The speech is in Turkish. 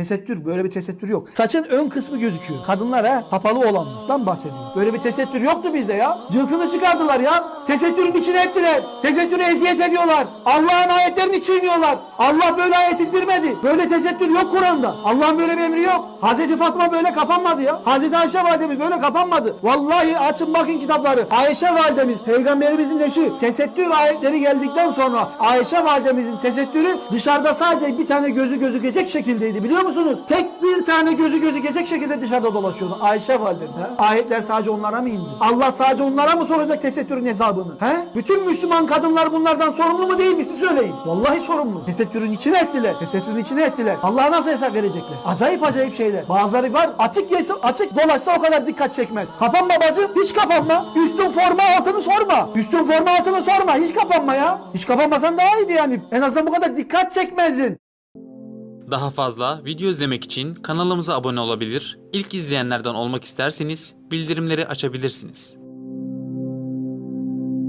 Tesettür böyle bir tesettür yok. Saçın ön kısmı gözüküyor. Kadınlar ha kapalı olanlardan bahsediyor. Böyle bir tesettür yoktu bizde ya. Cılkını çıkardılar ya. Tesettürün içine ettiler. Tesettüre eziyet ediyorlar. Allah'ın ayetlerini çiğniyorlar. Allah böyle ayet indirmedi. Böyle tesettür yok Kur'an'da. Allah'ın böyle bir emri yok. Hazreti Fatma böyle kapanmadı ya. Hazreti Ayşe validemiz böyle kapanmadı. Vallahi açın bakın kitapları. Ayşe validemiz peygamberimizin eşi. Tesettür ayetleri geldikten sonra Ayşe validemizin tesettürü dışarıda sadece bir tane gözü gözükecek şekildeydi biliyor musunuz? Tek bir tane gözü gözükecek şekilde dışarıda dolaşıyordu. Ayşe validemiz. Ayetler sadece onlara mı indi? Allah sadece onlara mı soracak tesettürün hesabını? He? Bütün Müslüman kadınlar bunlardan sorumlu mu değil mi? Siz söyleyin. Vallahi sorumlu. Tesettürün içine ettiler. Tesettürün içine ettiler. Allah'a nasıl hesap verecekler? Acayip acayip şeyler. Bazıları var açık yese, açık dolaşsa o kadar dikkat çekmez. Kapanma bacım. Hiç kapanma. Üstün forma altını sorma. Üstün forma altını sorma. Hiç kapanma ya. Hiç kapanmasan daha iyiydi yani. En azından bu kadar dikkat çekmezdin. Daha fazla video izlemek için kanalımıza abone olabilir, ilk izleyenlerden olmak isterseniz bildirimleri açabilirsiniz.